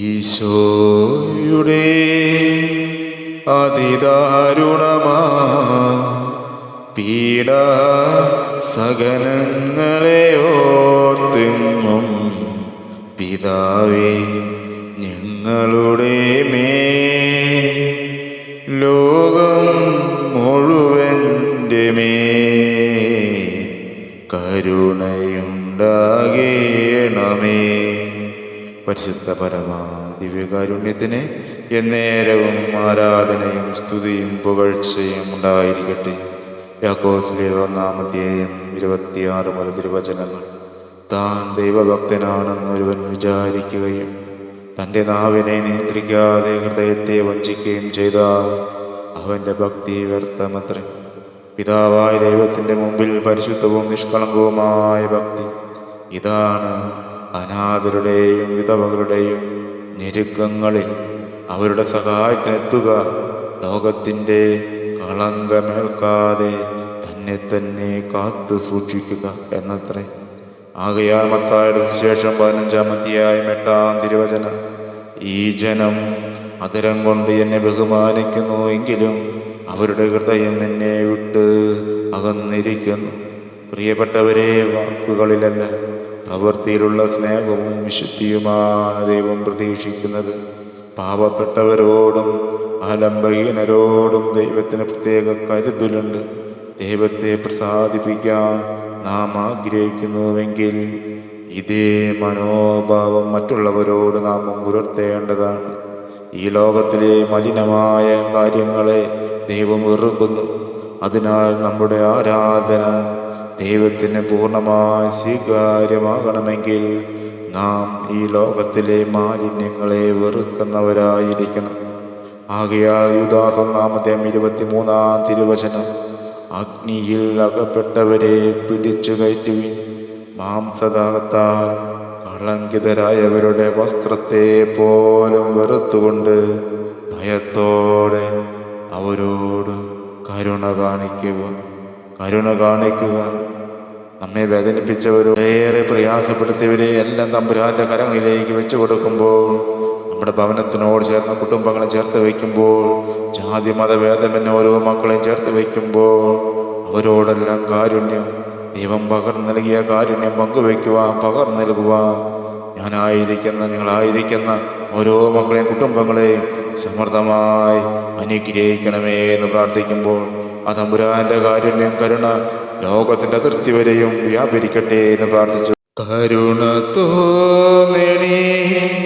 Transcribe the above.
ഈശോയുടെ അതിദാരുണമാ പീഡ സകനങ്ങളെ ഓർത്തെങ്ങും പിതാവേ ഞങ്ങളുടെ മേ ലോകം മുഴുവന്റെ മേ കരുണയുണ്ടാകേണമേ. പരിശുദ്ധ പരമാ ദിവ്യകാരുണ്യത്തിന് എന്നേരവും ആരാധനയും സ്തുതിയും പുകഴ്ചയും ഉണ്ടായിരിക്കട്ടെ. യാക്കോസിലെ ഒന്നാമധ്യേയം ഇരുപത്തിയാറ് മുതൽ തിരുവചനങ്ങൾ. താൻ ദൈവഭക്തനാണെന്ന് ഒരുവൻ വിചാരിക്കുകയും തന്റെ നാവിനെ നിയന്ത്രിക്കാതെ ഹൃദയത്തെ വഞ്ചിക്കുകയും ചെയ്താൽ അവന്റെ ഭക്തി വ്യർത്ഥമത്രേ. പിതാവായ ദൈവത്തിന്റെ മുമ്പിൽ പരിശുദ്ധവും നിഷ്കളങ്കവുമായ ഭക്തി. ഇതാണ് അനാഥരുടെയും വിധവകളുടെയും ഞെരുക്കങ്ങളിൽ അവരുടെ സഹായത്തിനെത്തുക. ലോകത്തിന്റെ കളങ്കമേൽക്കാതെ തന്നെ തന്നെ കാത്തു സൂക്ഷിക്കുക എന്നത്രേ. ആകയാൽ മത്തായുടെ ശേഷം പതിനഞ്ചാം അധ്യായം എട്ടാം തിരുവചനം. ഈ ജനം അതരം കൊണ്ട് എന്നെ ബഹുമാനിക്കുന്നു എങ്കിലും അവരുടെ ഹൃദയം എന്നെ വിട്ട് അകന്നിരിക്കുന്നു. പ്രിയപ്പെട്ടവരെ വാക്കുകളിലല്ല. പ്രവൃത്തിയിലുള്ള സ്നേഹവും വിശുദ്ധിയുമാണ് ദൈവം പ്രതീക്ഷിക്കുന്നത്. പാവപ്പെട്ടവരോടും ആലംബഹീനരോടും ദൈവത്തിന് പ്രത്യേക കരുതലുണ്ട്. ദൈവത്തെ പ്രസാദിപ്പിക്കാൻ നാം ആഗ്രഹിക്കുന്നുവെങ്കിൽ ഇതേ മനോഭാവം മറ്റുള്ളവരോട് നാം പുലർത്തേണ്ടതാണ്. ഈ ലോകത്തിലെ മലിനമായ കാര്യങ്ങളെ ദൈവം വെറുക്കുന്നു. അതിനാൽ നമ്മുടെ ആരാധന ദൈവത്തിന് പൂർണമായി സ്വീകാര്യമാകണമെങ്കിൽ നാം ഈ ലോകത്തിലെ മാലിന്യങ്ങളെ വെറുക്കുന്നവരായിരിക്കണം. ആകയാൽ യുദാസ് ഒന്നാമത്തെ ഇരുപത്തിമൂന്നാം തിരുവചനം അഗ്നിയിൽ അകപ്പെട്ടവരെ പിടിച്ചു കയറ്റുവിൻ. മാംസദാഹത്താൽ കളങ്കിതരായവരുടെ വസ്ത്രത്തെ പോലും വെറുത്തുകൊണ്ട് ഭയത്തോടെ അവരോട് കരുണ കാണിക്കുക. കരുണ കാണിക്കുക. നമ്മെ വേദനിപ്പിച്ചവരോ ഏറെ പ്രയാസപ്പെടുത്തിയവരെ എല്ലാം തമ്പുരാന്റെ കരങ്ങളിലേക്ക് വെച്ചു കൊടുക്കുമ്പോൾ നമ്മുടെ ഭവനത്തിനോട് ചേർന്ന കുടുംബങ്ങളെ ചേർത്ത് വയ്ക്കുമ്പോൾ ജാതി മതഭേദമെന്നെ ഓരോ മക്കളെയും ചേർത്ത് വയ്ക്കുമ്പോൾ അവരോടെല്ലാം കാരുണ്യം ദൈവം പകർന്നു നൽകിയ കാരുണ്യം പങ്കുവയ്ക്കുവാൻ പകർന്നു നൽകുവാൻ ഞാനായിരിക്കുന്ന നിങ്ങളായിരിക്കുന്ന ഓരോ മക്കളെയും കുടുംബങ്ങളെയും സമൃദ്ധമായി അനുഗ്രഹിക്കണമേ എന്ന് പ്രാർത്ഥിക്കുമ്പോൾ ആ തമ്പുരാന്റെ കാരുണ്യം കരുണ ലോകത്തിന്റെ അതിർത്തി വരെയും വ്യാപരിക്കട്ടെ എന്ന് പ്രാർത്ഥിച്ചു. കരുണ തോന്നണേ.